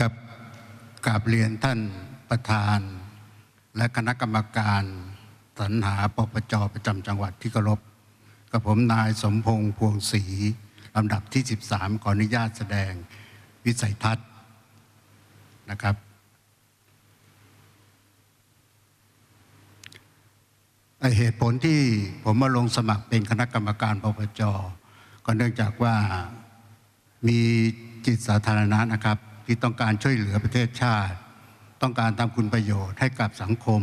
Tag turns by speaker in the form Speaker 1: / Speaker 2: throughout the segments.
Speaker 1: กับกราบเรียนท่านประธาน และคณะกรรมการสรรหาปปจประจำจังหวัดที่เคารพกับผมนายสมพงษ์พวงศรีลำดับที่ 13 ขออนุญาตแสดงวิสัยทัศน์นะครับ เหตุผลที่ผมมาลงสมัครเป็นคณะกรรมการปปจก็เนื่องจากว่ามีจิตสาธารณะนะครับ ที่ต้องการช่วยเหลือประเทศชาติ ต้องการทำคุณประโยชน์ให้กับสังคม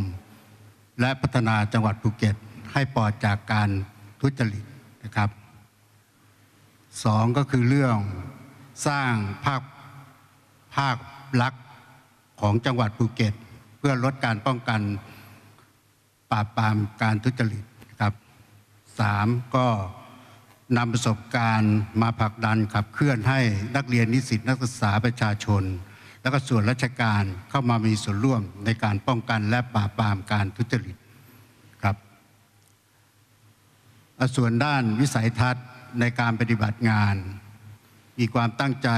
Speaker 1: และพัฒนาจังหวัดภูเก็ตให้ปลอดจากการทุจริตนะครับสองก็คือเรื่องสร้างภาคภาคลักษณ์ของจังหวัดภูเก็ต เพื่อลดการป้องกันปราบปรามการทุจริตนะครับสามก็ นำประสบการณ์มาผลักดันขับเคลื่อนให้นักเรียนนิสิตนักศึกษาประชาชน และก็ส่วนราชการเข้ามามีส่วนร่วมในการป้องกันและปราบปรามการทุจริตครับอส่วนด้านวิสัยทัศน์ในการปฏิบัติงาน มีความตั้งใจ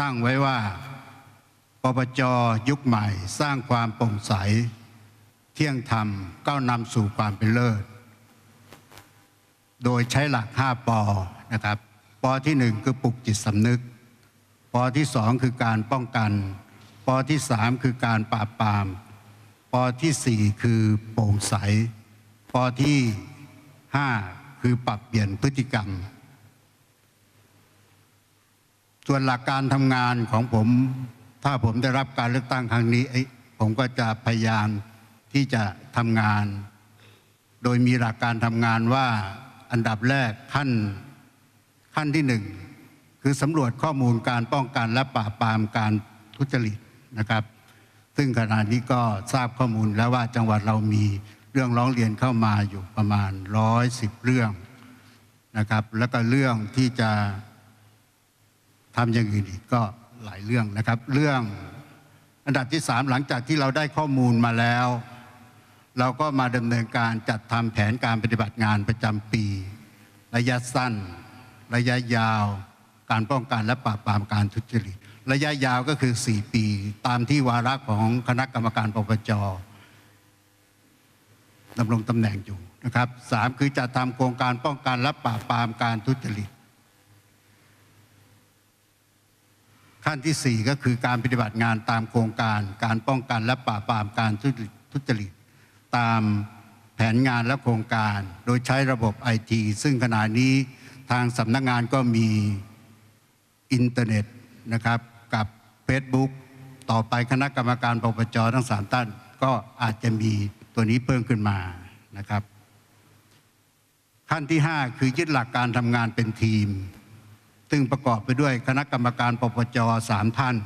Speaker 1: ตั้งไว้ว่าปปจยุคใหม่ สร้างความโปร่งใส เที่ยงธรรมก้าวนำสู่ความเป็นเลิศ โดยใช้หลัก 5 ปอนะครับ ปอที่ 1 คือปลุกจิตสำนึก ปอที่ 2 คือการป้องกัน ปอที่ 3 คือการปราบปราม ปอที่ 4 คือโปร่งใส ปอที่ 5 คือปรับเปลี่ยนพฤติกรรม ส่วนหลักการทำงานของผม ถ้าผมได้รับการเลือกตั้งครั้งนี้ ผมก็จะพยายามที่จะทำงาน โดยมีหลักการทำงานว่า อันดับแรกขั้นขั้นที่หนึ่งคือสำรวจข้อมูลการป้องกันและปราบปรามการทุจริตนะครับ ซึ่งขณะนี้ก็ทราบข้อมูลแล้วว่าจังหวัดเรามีเรื่องร้องเรียนเข้ามาอยู่ประมาณร้อยสิบเรื่องนะครับ แล้วก็เรื่องที่จะทำอย่างอื่นอีกก็หลายเรื่องนะครับ เรื่องอันดับที่สามหลังจากที่เราได้ข้อมูลมาแล้ว เราก็มาดำเนินการจัดทำแผนการปฏิบัติงานประจำปี ระยะสั้น ระยะยาว การป้องกันและปราบปรามการทุจริต ระยะยาวก็คือ 4 ปี ตามที่วาระของคณะกรรมการปปจดำรงตำแหน่งอยู่นะครับสามคือจะทำโครงการป้องกันและปราบปรามการทุจริต ขั้นที่ 4 ก็คือการปฏิบัติงานตามโครงการ การป้องกันและปราบปรามการทุจริต ตามแผนงานและโครงการ โดยใช้ระบบไอทีซึ่งขณะนี้ทางสำนักงานก็มีอินเทอร์เน็ตนะครับกับ Facebook ต่อไปคณะกรรมการปปจทั้งสามท่านก็อาจจะมีตัวนี้เพิ่มขึ้นมานะครับ ขั้นที่ 5 คือยึดหลักการทำงานเป็นทีม ซึ่งประกอบไปด้วยคณะกรรมการปปจสามท่าน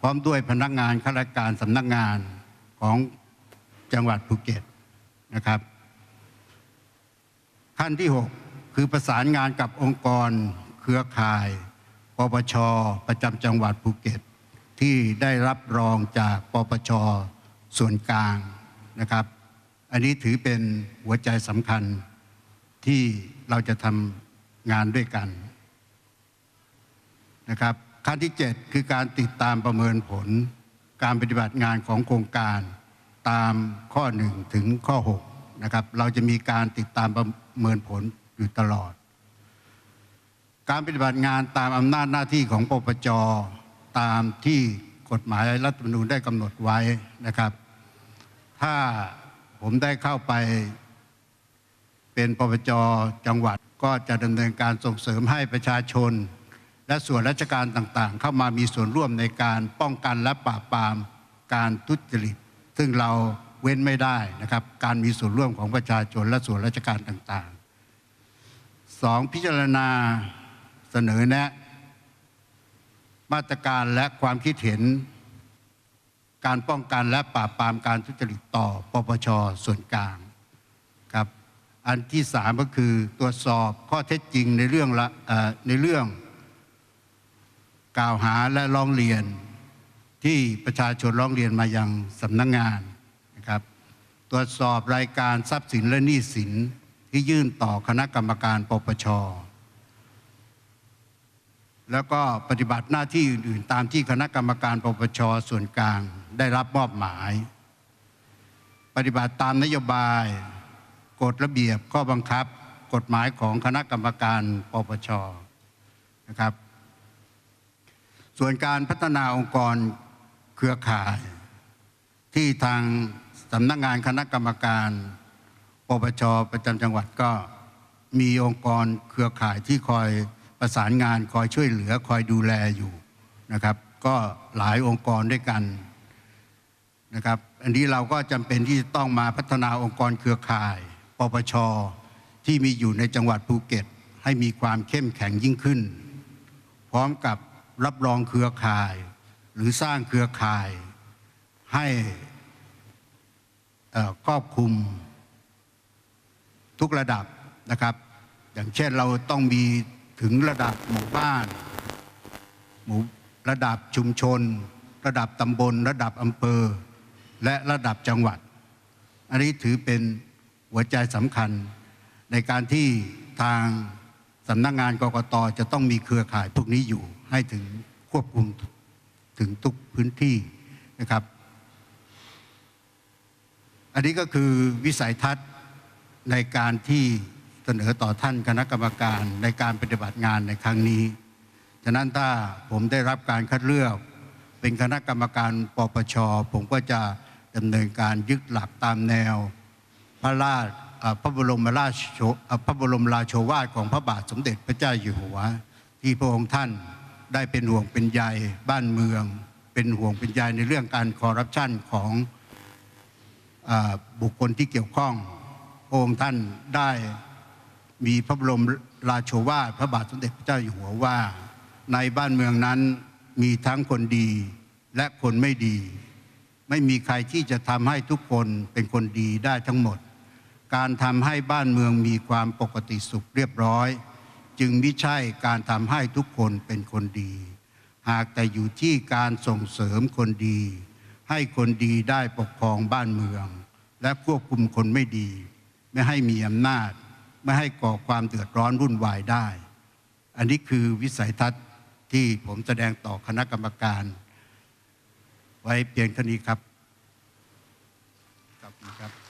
Speaker 1: พร้อมด้วยพนักงานข้าราชการสำนักงานของ จังหวัดภูเก็ตนะครับ ขั้นที่ 6 คือประสานงานกับองค์กร เครือข่ายปปชประจำจังหวัดภูเก็ต ที่ได้รับรองจากปปชส่วนกลางนะครับ อันนี้ถือเป็นหัวใจสำคัญที่เราจะทำงานด้วยกันนะครับขั้นที่ 7 คือการติดตามประเมินผล การปฏิบัติงานของโครงการ ตามข้อ 1 ถึงข้อ6นะครับเราจะมีการติดตามประเมินผลอยู่ตลอด การปฏิบัติงานตามอำนาจหน้าที่ของปปจตามที่กฎหมายรัฐธรรมนูญได้กำหนดไว้นะครับ ถ้าผมได้เข้าไปเป็นปปจจังหวัดก็จะดำเนินการส่งเสริมให้ประชาชน และส่วนราชการต่างๆ เข้ามามีส่วนร่วมในการป้องกันและปราบปรามการทุจริต ซึ่งเราเว้นไม่ได้นะครับ การมีส่วนร่วมของประชาชนและส่วนราชการต่างๆสองพิจารณาเสนอแนะ มาตรการและความคิดเห็น การป้องกันและปราบปรามการทุจริตต่อปปชส่วนกลางครับอันที่สามก็คือตรวจสอบข้อเท็จจริงในเรื่องละในเรื่อง กล่าวหาและร้องเรียน ที่ประชาชนร้องเรียนมายังสำนักงงานนะครับ ตรวจสอบรายการทรัพย์สินและหนี้สินที่ยื่นต่อคณะกรรมการปปชแล้วก็ปฏิบัติหน้าที่อื่นๆ ตามที่คณะกรรมการปปชส่วนกลางได้รับมอบหมาย ปฏิบัติตามนโยบาย กฎระเบียบข้อบังคับ กฎหมายของคณะกรรมการปปชนะครับ ส่วนการพัฒนาองค์กร เครือข่าย ที่ทางสำนักงานคณะกรรมการปปชประจำจังหวัดก็มีองค์กรเครือข่ายที่คอยประสานงานคอยช่วยเหลือคอยดูแลอยู่นะครับ ก็หลายองค์กรด้วยกันนะครับ อันนี้เราก็จำเป็นที่จะต้องมาพัฒนาองค์กรเครือข่าย ปปชที่มีอยู่ในจังหวัดภูเก็ต ให้มีความเข้มแข็งยิ่งขึ้น พร้อมกับรับรองเครือข่าย หรือสร้างเครือข่ายให้ครอบคลุมทุกระดับนะครับ อย่างเช่นเราต้องมีถึงระดับหมู่บ้านหมู่ระดับชุมชน ระดับตำบล ระดับอำเภอ และระดับจังหวัด อันนี้ถือเป็นหัวใจสำคัญในการที่ทางสำนักงานกกตจะต้องมีเครือข่ายพวกนี้อยู่ให้ถึงควบคุม ถึงทุกพื้นที่นะครับ อันนี้ก็คือวิสัยทัศน์ในการที่เสนอต่อท่านคณะกรรมการในการปฏิบัติงานในครั้งนี้ ฉะนั้นถ้าผมได้รับการคัดเลือก เป็นคณะกรรมการปปช ผมก็จะดำเนินการยึดหลักตามแนว พระราชพระบรมราชโอ่อพระบรมราโชวาทของพระบาทสมเด็จพระเจ้าอยู่หัว ที่พระองค์ท่าน ได้เป็นห่วงเป็นใยบ้านเมือง เป็นห่วงเป็นใยในเรื่องการคอร์รัปชันของอบุคคลที่เกี่ยวข้องพระองค์ท่านได้มีพระบรมราโชวาทพระบาทสมเด็จพระเจ้าอยู่หัวว่า ในบ้านเมืองนั้นมีทั้งคนดีและคนไม่ดี ไม่มีใครที่จะทำให้ทุกคนเป็นคนดีได้ทั้งหมด การทำให้บ้านเมืองมีความปกติสุขเรียบร้อย จึงไม่ใช่การทำให้ทุกคนเป็นคนดี หากแต่อยู่ที่การส่งเสริมคนดี ให้คนดีได้ปกครองบ้านเมือง และควบคุมคนไม่ดี ไม่ให้มีอำนาจ ไม่ให้ก่อความเดือดร้อนวุ่นวายได้ อันนี้คือวิสัยทัศน์ที่ผมแสดงต่อคณะกรรมการ ไว้เพียงเท่านี้ครับขอบคุณครับ